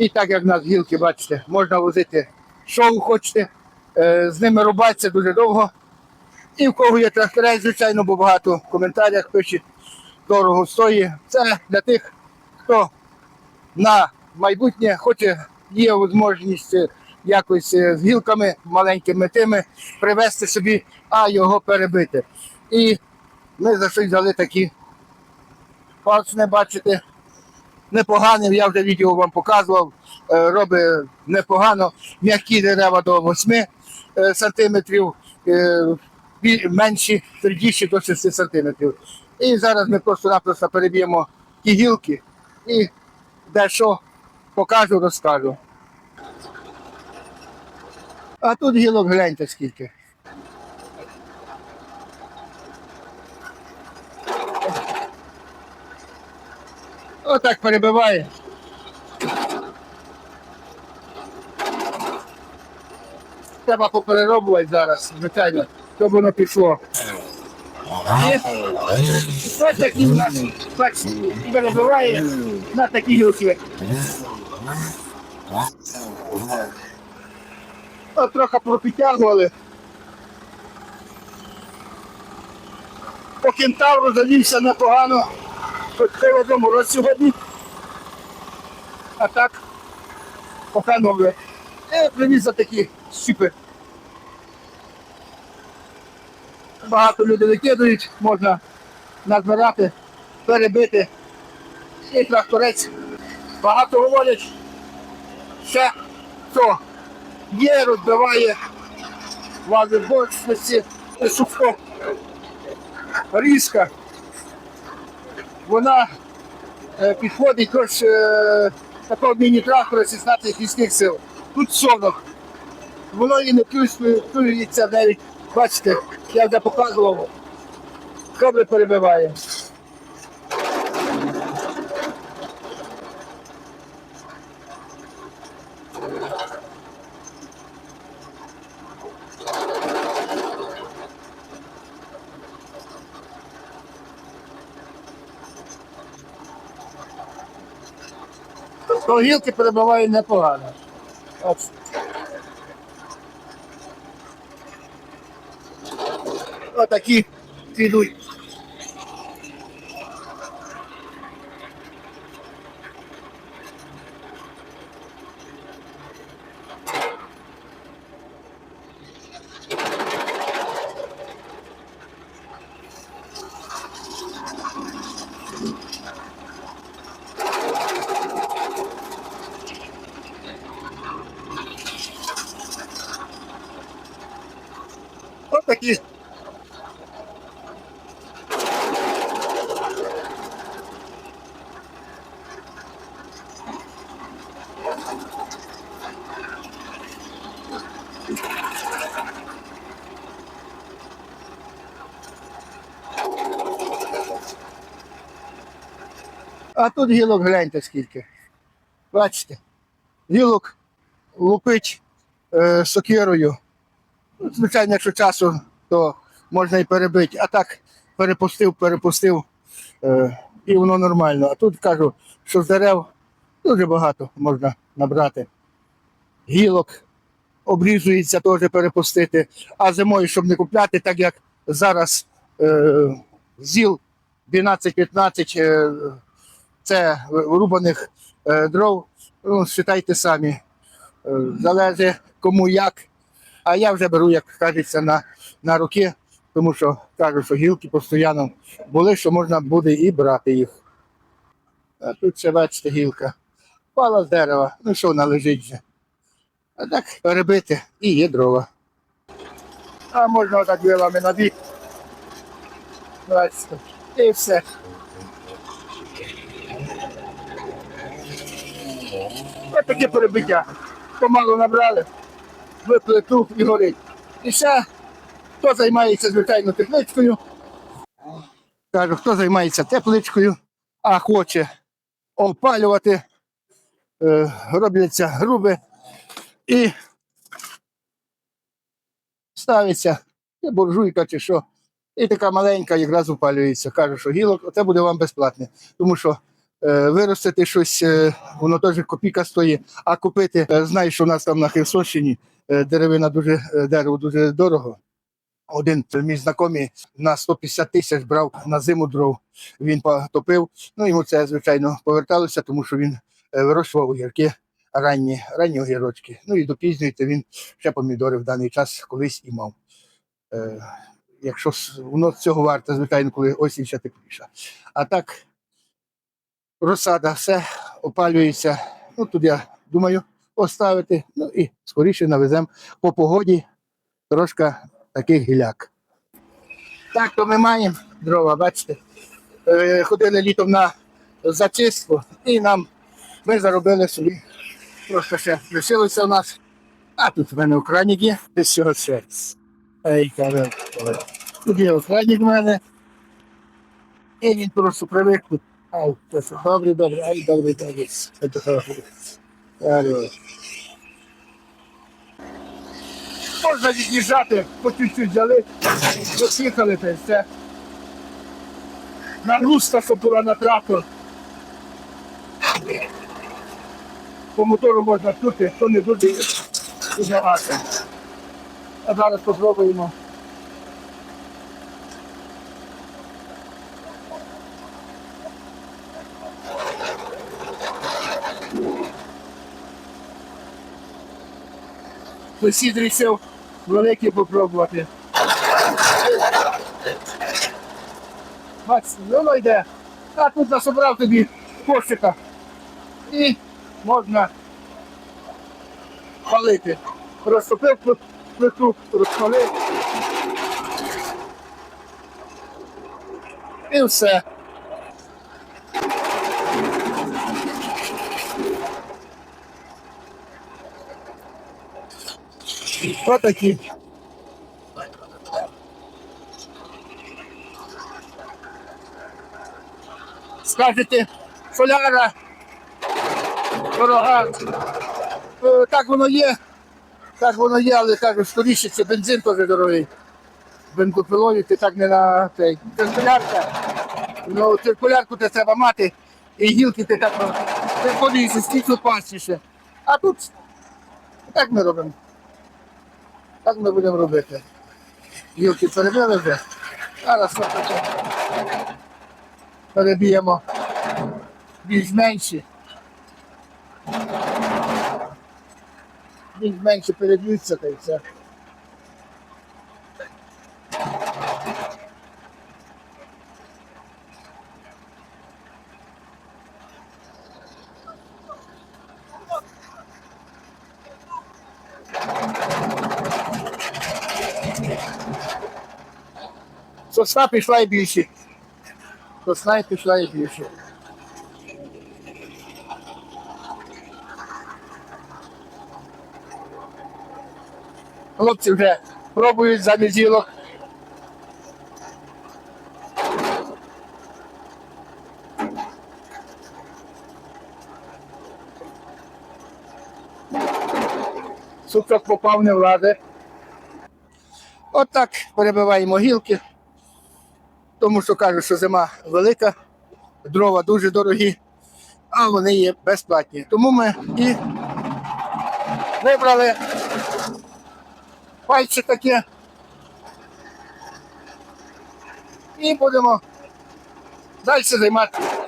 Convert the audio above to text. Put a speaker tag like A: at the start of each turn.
A: І так як в нас гілки, бачите, можна возити що хочете, е, з ними рубатися дуже довго. І в кого є тракторець, звичайно, бо багато в коментарях пишуть, дорого стоїть. Це для тих, хто на майбутнє хоче, є можливість е, якось е, з гілками маленькими тими привезти собі, а його перебити. І ми за щось взяли такі паличне, бачите, непоганий, я вже відео вам показував, е, робить непогано, м'які дерева до 8 е, сантиметрів, е, менші, твердіші до 6 сантиметрів. І зараз ми просто-напросто переб'ємо ті гілки і дещо покажу, розкажу. А тут гілок гляньте скільки. Отак перебиває. Треба попереробувати зараз, звичайно, щоб воно пішло. Ось такі в нас перебиває на такі гілки. От трохи пропідтягували. По кентавру завівся непогано. Це в сьогодні. А так, поки нове. І привіз за такі щіпи. Багато людей викидують, можна назбирати, перебити. І тракторець. Багато говорять, ще що є, розбиває ваги борщності, сухо різка. Вона е, підходить до ж, е, такого міні-трактора 16 кінських сил. Тут 40. Воно і не плюється навіть, бачите, я вже показував, добре перебиває. То гілки перебиває непогано. От. Отакі підуть. Отакі. А тут гілок гляньте скільки. Бачите, гілок лупить е, сокирою. Ну, Звичайно, якщо часу, то можна і перебити. А так перепустив, перепустив, е, і воно нормально. А тут кажу, що з дерев дуже багато можна набрати. Гілок обрізується теж перепустити. А зимою, щоб не купляти, так як зараз е, зіл 12-15 е, це вирубаних е, дров, ну, вважайте самі. Е, залежить кому як. А я вже беру, як кажеться, на, на руки, тому що кажу, що гілки постійно були, що можна буде і брати їх. А тут ще бачите гілка. Пала з дерева, ну що вона лежить вже. А так перебити і є дрова. А можна отак вилами на бік. Бачите. І все. Ось таке перебиття. Помалу набрали випили і горить. І ще хто займається, звичайно, тепличкою. Кажу, хто займається тепличкою, а хоче опалювати, е, робляться груби і ставиться і буржуйка чи що. І така маленька якраз опалюється. Кажу, що гілок, це буде вам безплатне. Тому що Виростити щось, е, воно теж копійка стоїть, а купити, е, знаєш, що у нас там на Херсонщині е, деревина дуже, е, дерево дуже дорого. Один мій знайомий на 150 тисяч брав на зиму дров. Він потопив. Ну йому це звичайно поверталося, тому що він е, вирощував огірки ранні, ранні огірочки. Ну і до він ще помідори в даний час колись і мав. Е, якщо воно цього варте, звичайно, коли осінь ще тепліша. А так, розсада, все опалюється. Ну тут я думаю поставити. Ну і скоріше навеземо по погоді трошки таких гіляк. Так, то ми маємо дрова, бачите. Е, ходили літом на зачистку і нам ми заробили собі. Просто ще лишилося у нас. А тут в мене охранник є, без цього серця. Тут є охранник в мене. І він просто привик тут. Ай, добре, добре, ай, добре, добре. Можна від'їжджати, по чуть-чуть взяли, роз'їхали та й все. На руста, щоб була на трактор. По мотору можна чути, то не дуже дуже. А зараз спробуємо. Сусід рішив великий попробувати. Бачите, воно йде. А тут насобрав тобі кошика. І можна палити. Розтопив пл- плиту, розпалив. І все. Отакі. Скажете, соляра, дорога. Е, Так воно є. Так воно є, але кажу, скоріше це бензин теж дорогий. Бензопилові ти так не на цей. Циркулярка. Ну, циркулярку ти треба мати, і гілки ти так приходиться стільки опасніше. А тут так ми робимо. Так ми будемо робити. Гілки перебили вже. Зараз що. Переб'ємо більш менші. Більш менше переб'ються та й все. Сосна пішла і більше. Сосна і пішла і більше. Хлопці вже пробують замість гілок. Сучок попав не влади. Отак перебиваємо гілки, тому що кажуть, що зима велика, дрова дуже дорогі, а вони є безплатні. Тому ми і вибрали пальчик таке. І будемо далі займатися